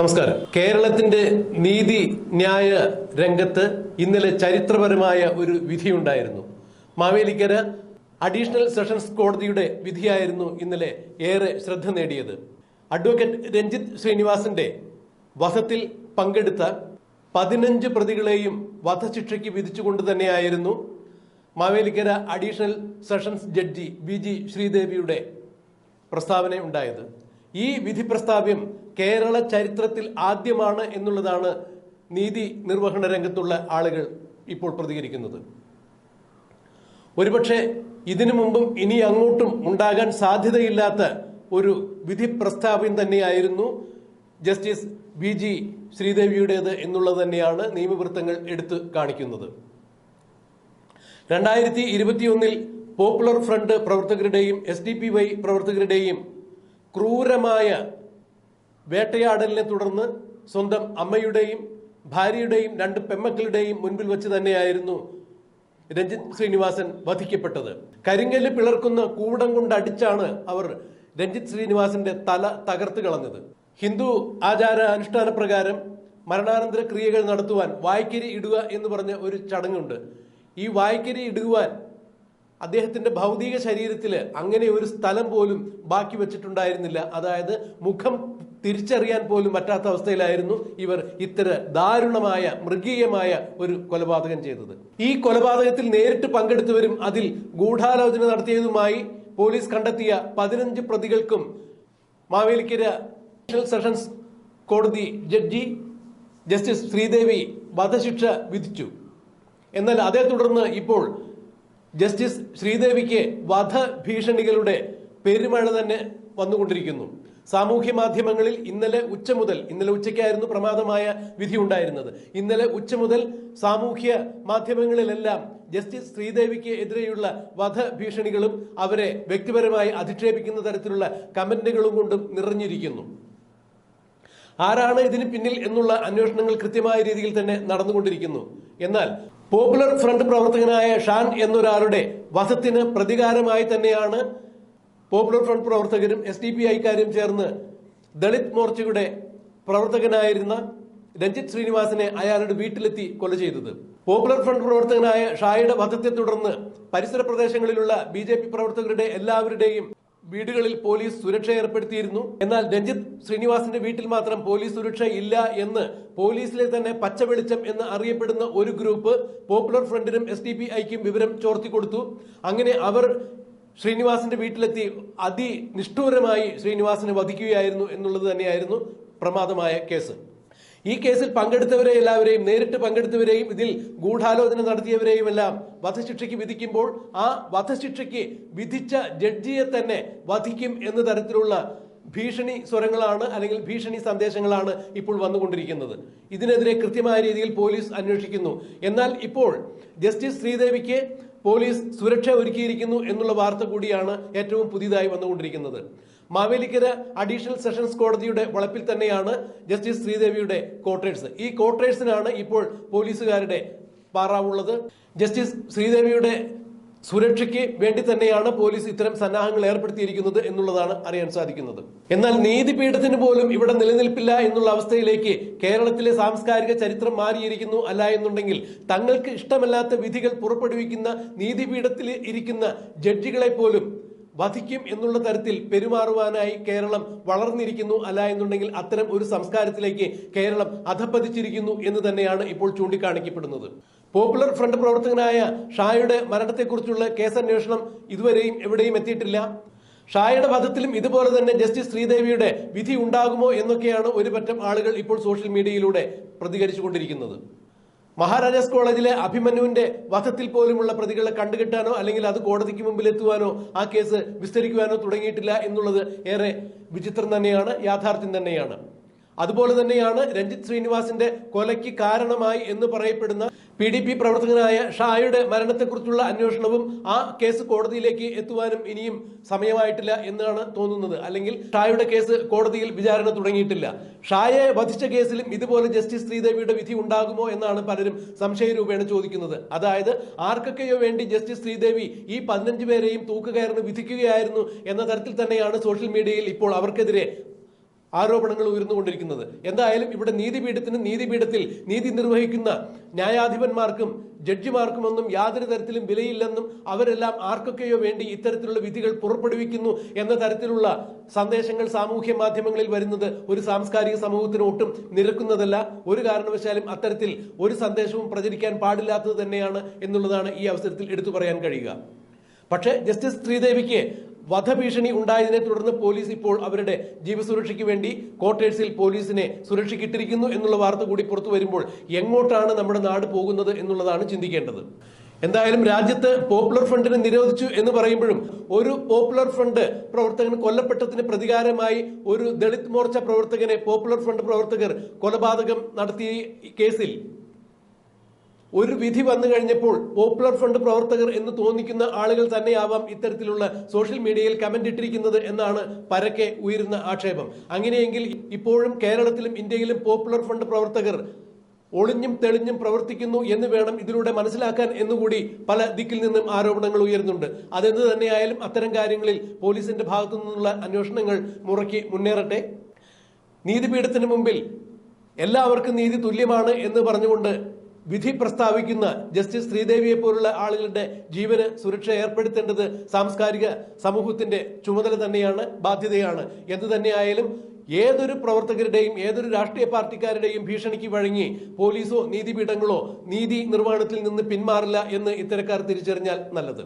നമസ്കാരം. കേരളത്തിന്റെ നീതി ന്യായ രംഗത്ത് ഇന്നലെ ചരിത്രപരമായ ഒരു വിധിയുണ്ടായിരുന്നു. മാവേലിക്കര അഡീഷണൽ സെഷൻസ് കോടതിയുടെ വിധിയായിരുന്നു ഇന്നലെ ഏറെ ശ്രദ്ധ നേടിയത്. അഡ്വക്കേറ്റ് രഞ്ജിത്ത് ശ്രീനിവാസന്റെ വധത്തിൽ പങ്കെടുത്ത പതിനഞ്ച് പ്രതികളെയും വധശിക്ഷയ്ക്ക് വിധിച്ചുകൊണ്ട് തന്നെയായിരുന്നു Mavelikkara additional sessions judge V G ശ്രീദേവിയുടെ പ്രസ്താവന ഉണ്ടായത് ഈ വിധി പ്രസ്താവ്യം കേരള ചരിത്രത്തിൽ ആദ്യമാണ് എന്നുള്ളതാണ് നീതി നിർവഹണ രംഗത്തുള്ള ആളുകൾ ഇപ്പോൾ പ്രതികരിക്കുന്നത്. ഒരുപക്ഷെ ഇതിനു മുമ്പും ഇനി അങ്ങോട്ടും ഉണ്ടാകാൻ സാധ്യതയില്ലാത്ത ഒരു വിധി പ്രസ്താവ്യം തന്നെയായിരുന്നു ജസ്റ്റിസ് വി ജി ശ്രീദേവിയുടേത് എന്നുള്ളത് തന്നെയാണ് നിയമവൃത്തങ്ങൾ എടുത്തു കാണിക്കുന്നത്. രണ്ടായിരത്തി ഇരുപത്തിയൊന്നിൽ പോപ്പുലർ ഫ്രണ്ട് പ്രവർത്തകരുടെയും എസ് ഡി പി വൈ പ്രവർത്തകരുടെയും ക്രൂരമായ വേട്ടയാടലിനെ തുടർന്ന് സ്വന്തം അമ്മയുടെയും ഭാര്യയുടെയും രണ്ട് പെമ്മക്കളുടെയും മുൻപിൽ വെച്ച് തന്നെയായിരുന്നു രഞ്ജിത് ശ്രീനിവാസൻ വധിക്കപ്പെട്ടത്. കരിങ്കല്ല് പിളർക്കുന്ന കൂടം കൊണ്ട് അടിച്ചാണ് അവർ രഞ്ജിത് ശ്രീനിവാസന്റെ തല തകർത്ത് കളഞ്ഞത്. ഹിന്ദു ആചാര അനുഷ്ഠാന പ്രകാരം മരണാനന്തര ക്രിയകൾ നടത്തുവാൻ വായ്ക്കരി ഇടുക എന്ന് പറഞ്ഞ ഒരു ചടങ്ങുണ്ട്. ഈ വായ്ക്കരി ഇടുവാൻ അദ്ദേഹത്തിന്റെ ഭൗതിക ശരീരത്തിൽ അങ്ങനെ ഒരു സ്ഥലം പോലും ബാക്കി വെച്ചിട്ടുണ്ടായിരുന്നില്ല. അതായത് മുഖം തിരിച്ചറിയാൻ പോലും പറ്റാത്ത അവസ്ഥയിലായിരുന്നു ഇവർ ഇത്തര ദാരുണമായ മൃഗീയമായ ഒരു കൊലപാതകം ചെയ്തത്. ഈ കൊലപാതകത്തിൽ നേരിട്ട് പങ്കെടുത്തവരും അതിൽ ഗൂഢാലോചന നടത്തിയതുമായി പോലീസ് കണ്ടെത്തിയ പതിനഞ്ച് പ്രതികൾക്കും മാവേലിക്കര സെഷൻസ് കോടതി ജഡ്ജി ജസ്റ്റിസ് ശ്രീദേവി വധശിക്ഷ വിധിച്ചു. എന്നാൽ അതേ തുടർന്ന് ഇപ്പോൾ ജസ്റ്റിസ് ശ്രീദേവിക്ക് വധഭീഷണികളുടെ പെരുമഴ തന്നെ വന്നുകൊണ്ടിരിക്കുന്നു. സാമൂഹ്യ മാധ്യമങ്ങളിൽ ഇന്നലെ ഉച്ച മുതൽ ഇന്നലെ ഉച്ചയ്ക്കായിരുന്നു പ്രമാദമായ വിധി ഉണ്ടായിരുന്നത്. ഇന്നലെ ഉച്ച മുതൽ സാമൂഹ്യ മാധ്യമങ്ങളിലെല്ലാം ജസ്റ്റിസ് ശ്രീദേവിക്ക് എതിരെയുള്ള വധഭീഷണികളും അവരെ വ്യക്തിപരമായി അധിക്ഷേപിക്കുന്ന തരത്തിലുള്ള കമന്റുകളും കൊണ്ടും നിറഞ്ഞിരിക്കുന്നു. ആരാണ് ഇതിന് പിന്നിൽ എന്നുള്ള അന്വേഷണങ്ങൾ കൃത്യമായ രീതിയിൽ തന്നെ നടന്നുകൊണ്ടിരിക്കുന്നു. എന്നാൽ പോപ്പുലർ ഫ്രണ്ട് പ്രവർത്തകനായ ഷാൻ എന്നൊരാളുടെ വധത്തിന് പ്രതികാരമായി തന്നെയാണ് പോപ്പുലർ ഫ്രണ്ട് പ്രവർത്തകരും എസ് ഡി പി ഐക്കാരും ചേർന്ന് ദളിത് മോർച്ചയുടെ പ്രവർത്തകനായിരുന്ന രഞ്ജിത് ശ്രീനിവാസനെ അയാളുടെ വീട്ടിലെത്തി കൊല ചെയ്തത്. പോപ്പുലർ ഫ്രണ്ട് പ്രവർത്തകനായ ഷായുടെ വധത്തെ തുടർന്ന് പരിസര പ്രദേശങ്ങളിലുള്ള ബി പ്രവർത്തകരുടെ എല്ലാവരുടെയും വീടുകളിൽ പോലീസ് സുരക്ഷ ഏർപ്പെടുത്തിയിരുന്നു. എന്നാൽ രഞ്ജിത്ത് ശ്രീനിവാസിന്റെ വീട്ടിൽ മാത്രം പോലീസ് സുരക്ഷ ഇല്ല എന്ന് പോലീസിലെ തന്നെ പച്ച വെളിച്ചം എന്ന് അറിയപ്പെടുന്ന ഒരു ഗ്രൂപ്പ് പോപ്പുലർ ഫ്രണ്ടിനും എസ് ഡി പി ഐക്കും വിവരം ചോർത്തിക്കൊടുത്തു അങ്ങനെ അവർ ശ്രീനിവാസിന്റെ വീട്ടിലെത്തി അതിനിഷ്ഠൂരമായി ശ്രീനിവാസിനെ വധിക്കുകയായിരുന്നു എന്നുള്ളത് തന്നെയായിരുന്നു പ്രമാദമായ കേസ്. ഈ കേസിൽ പങ്കെടുത്തവരെ എല്ലാവരെയും നേരിട്ട് പങ്കെടുത്തവരെയും ഇതിൽ ഗൂഢാലോചന നടത്തിയവരെയും എല്ലാം വധശിക്ഷയ്ക്ക് വിധിക്കുമ്പോൾ ആ വധശിക്ഷയ്ക്ക് വിധിച്ച ജഡ്ജിയെ തന്നെ വധിക്കും എന്ന തരത്തിലുള്ള ഭീഷണി സ്വരങ്ങളാണ് അല്ലെങ്കിൽ ഭീഷണി സന്ദേശങ്ങളാണ് ഇപ്പോൾ വന്നുകൊണ്ടിരിക്കുന്നത്. ഇതിനെതിരെ കൃത്യമായ രീതിയിൽ പോലീസ് അന്വേഷിക്കുന്നു. എന്നാൽ ഇപ്പോൾ ജസ്റ്റിസ് ശ്രീദേവിക്ക് പോലീസ് സുരക്ഷ ഒരുക്കിയിരിക്കുന്നു എന്നുള്ള വാർത്ത കൂടിയാണ് ഏറ്റവും പുതിയതായി വന്നുകൊണ്ടിരിക്കുന്നത്. മാവേലിക്കര അഡീഷണൽ സെഷൻസ് കോടതിയുടെ വളപ്പിൽ തന്നെയാണ് ജസ്റ്റിസ് ശ്രീദേവിയുടെ ക്വാർട്ടേഴ്സ് ഈ ക്വാർട്ടേഴ്സിനാണ് ഇപ്പോൾ പോലീസുകാരുടെ പാറാവുള്ളത്. ജസ്റ്റിസ് ശ്രീദേവിയുടെ സുരക്ഷയ്ക്ക് വേണ്ടി തന്നെയാണ് പോലീസ് ഇത്തരം സന്നാഹങ്ങൾ ഏർപ്പെടുത്തിയിരിക്കുന്നത് എന്നുള്ളതാണ് അറിയാൻ സാധിക്കുന്നത്. എന്നാൽ നീതിപീഠത്തിന് പോലും ഇവിടെ നിലനിൽപ്പില്ല എന്നുള്ള അവസ്ഥയിലേക്ക് കേരളത്തിലെ സാംസ്കാരിക ചരിത്രം മാറിയിരിക്കുന്നു അല്ല എന്നുണ്ടെങ്കിൽ തങ്ങൾക്ക് ഇഷ്ടമല്ലാത്ത വിധികൾ പുറപ്പെടുവിക്കുന്ന നീതിപീഠത്തിൽ ഇരിക്കുന്ന ജഡ്ജികളെ പോലും വധിക്കും എന്നുള്ള തരത്തിൽ പെരുമാറുവാനായി കേരളം വളർന്നിരിക്കുന്നു അല്ല എന്നുണ്ടെങ്കിൽ അത്തരം ഒരു സംസ്കാരത്തിലേക്ക് കേരളം അധപ്പതിച്ചിരിക്കുന്നു എന്ന് തന്നെയാണ് ഇപ്പോൾ ചൂണ്ടിക്കാണിക്കപ്പെടുന്നത്. പോപ്പുലർ ഫ്രണ്ട് പ്രവർത്തകനായ ഷായുടെ മരണത്തെക്കുറിച്ചുള്ള കേസ് അന്വേഷണം ഇതുവരെയും എവിടെയും എത്തിയിട്ടില്ല. ഷായുടെ വധത്തിലും ഇതുപോലെ തന്നെ ജസ്റ്റിസ് ശ്രീദേവിയുടെ വിധി ഉണ്ടാകുമോ എന്നൊക്കെയാണ് ഒരു പറ്റം ആളുകൾ ഇപ്പോൾ സോഷ്യൽ മീഡിയയിലൂടെ പ്രതികരിച്ചുകൊണ്ടിരിക്കുന്നത്. മഹാരാജാസ് കോളേജിലെ അഭിമന്യുവിന്റെ വധത്തിൽ പോലുമുള്ള പ്രതികളെ കണ്ടുകിട്ടാനോ അല്ലെങ്കിൽ അത് കോടതിക്ക് മുമ്പിൽ എത്തുവാനോ ആ കേസ് വിസ്തരിക്കുവാനോ തുടങ്ങിയിട്ടില്ല എന്നുള്ളത് ഏറെ വിചിത്രം തന്നെയാണ് യാഥാർത്ഥ്യം തന്നെയാണ്. അതുപോലെ തന്നെയാണ് രഞ്ജിത്ത് ശ്രീനിവാസിന്റെ കൊലയ്ക്ക് കാരണമായി എന്ന് പറയപ്പെടുന്ന പി ഡി പി പ്രവർത്തകനായ ഷായുടെ മരണത്തെക്കുറിച്ചുള്ള അന്വേഷണവും ആ കേസ് കോടതിയിലേക്ക് എത്തുവാനും ഇനിയും സമയമായിട്ടില്ല എന്നാണ് തോന്നുന്നത്. അല്ലെങ്കിൽ ഷായുടെ കേസ് കോടതിയിൽ വിചാരണ തുടങ്ങിയിട്ടില്ല. ഷായെ വധിച്ച കേസിലും ഇതുപോലെ ജസ്റ്റിസ് ശ്രീദേവിയുടെ വിധി ഉണ്ടാകുമോ എന്നാണ് പലരും സംശയരൂപേണ ചോദിക്കുന്നത്. അതായത് ആർക്കൊക്കെയോ വേണ്ടി ജസ്റ്റിസ് ശ്രീദേവി ഈ പതിനഞ്ച് പേരെയും തൂക്കുകയറിന് വിധിക്കുകയായിരുന്നു എന്ന തരത്തിൽ തന്നെയാണ് സോഷ്യൽ മീഡിയയിൽ ഇപ്പോൾ അവർക്കെതിരെ ആരോപണങ്ങൾ ഉയർന്നുകൊണ്ടിരിക്കുന്നത്. എന്തായാലും ഇവിടെ നീതിപീഠത്തിന് നീതിപീഠത്തിൽ നീതി നിർവഹിക്കുന്ന ന്യായാധിപന്മാർക്കും ജഡ്ജിമാർക്കും ഒന്നും യാതൊരു തരത്തിലും വിലയില്ലെന്നും അവരെല്ലാം ആർക്കൊക്കെയോ വേണ്ടി ഇത്തരത്തിലുള്ള വിധികൾ പുറപ്പെടുവിക്കുന്നു എന്ന തരത്തിലുള്ള സന്ദേശങ്ങൾ സാമൂഹ്യ മാധ്യമങ്ങളിൽ വരുന്നത് ഒരു സാംസ്കാരിക സമൂഹത്തിന് ഒട്ടും നിരക്കുന്നതല്ല. ഒരു കാരണവശാലും അത്തരത്തിൽ ഒരു സന്ദേശവും പ്രചരിക്കാൻ പാടില്ലാത്തത് തന്നെയാണ് എന്നുള്ളതാണ് ഈ അവസരത്തിൽ എടുത്തു പറയാൻ കഴിയുക. പക്ഷേ ജസ്റ്റിസ് ശ്രീദേവിക്ക് വധഭീഷണി ഉണ്ടായതിനെ തുടർന്ന് പോലീസ് ഇപ്പോൾ അവരുടെ ജീവസുരക്ഷയ്ക്ക് വേണ്ടി ക്വാർട്ടേഴ്സിൽ പോലീസിനെ സുരക്ഷിക്കിട്ടിരിക്കുന്നു എന്നുള്ള വാർത്ത കൂടി പുറത്തു വരുമ്പോൾ എങ്ങോട്ടാണ് നമ്മുടെ നാട് പോകുന്നത് എന്നുള്ളതാണ് ചിന്തിക്കേണ്ടത്. എന്തായാലും രാജ്യത്ത് പോപ്പുലർ ഫ്രണ്ടിനെ നിരോധിച്ചു എന്ന് പറയുമ്പോഴും ഒരു പോപ്പുലർ ഫ്രണ്ട് പ്രവർത്തകൻ കൊല്ലപ്പെട്ടതിന് പ്രതികാരമായി ഒരു ദളിത് മോർച്ച പ്രവർത്തകനെ പോപ്പുലർ ഫ്രണ്ട് പ്രവർത്തകർ കൊലപാതകം നടത്തിയ കേസിൽ ഒരു വിധി വന്നു കഴിഞ്ഞപ്പോൾ പോപ്പുലർ ഫ്രണ്ട് പ്രവർത്തകർ എന്ന് തോന്നിക്കുന്ന ആളുകൾ തന്നെയാവാം ഇത്തരത്തിലുള്ള സോഷ്യൽ മീഡിയയിൽ കമന്റ് ഇട്ടിരിക്കുന്നത് എന്നാണ് പരക്കെ ഉയരുന്ന ആക്ഷേപം. അങ്ങനെയെങ്കിൽ ഇപ്പോഴും കേരളത്തിലും ഇന്ത്യയിലും പോപ്പുലർ ഫ്രണ്ട് പ്രവർത്തകർ ഒളിഞ്ഞും തെളിഞ്ഞും പ്രവർത്തിക്കുന്നു എന്ന് വേണം ഇതിലൂടെ മനസ്സിലാക്കാൻ എന്നുകൂടി പല ദിക്കിൽ നിന്നും ആരോപണങ്ങൾ ഉയരുന്നുണ്ട്. അതെന്ത് തന്നെയായാലും അത്തരം കാര്യങ്ങളിൽ പോലീസിന്റെ ഭാഗത്തു നിന്നുള്ള അന്വേഷണങ്ങൾ മുറക്കി മുന്നേറട്ടെ. നീതിപീഠത്തിന് മുമ്പിൽ എല്ലാവർക്കും നീതി തുല്യമാണ് എന്ന് പറഞ്ഞുകൊണ്ട് വിധി പ്രസ്താവിക്കുന്ന ജസ്റ്റിസ് ശ്രീദേവിയെ പോലുള്ള ആളുകളുടെ ജീവന് സുരക്ഷ ഏർപ്പെടുത്തേണ്ടത് സാംസ്കാരിക സമൂഹത്തിന്റെ ചുമതല തന്നെയാണ് ബാധ്യതയാണ്. എന്തു തന്നെയായാലും ഏതൊരു പ്രവർത്തകരുടെയും ഏതൊരു രാഷ്ട്രീയ പാർട്ടിക്കാരുടെയും ഭീഷണിക്ക് വഴങ്ങി പോലീസോ നീതിപീഠങ്ങളോ നീതി നിർവഹണത്തിൽ നിന്ന് പിന്മാറില്ല എന്ന് ഇത്തരക്കാർ തിരിച്ചറിഞ്ഞാൽ നല്ലത്.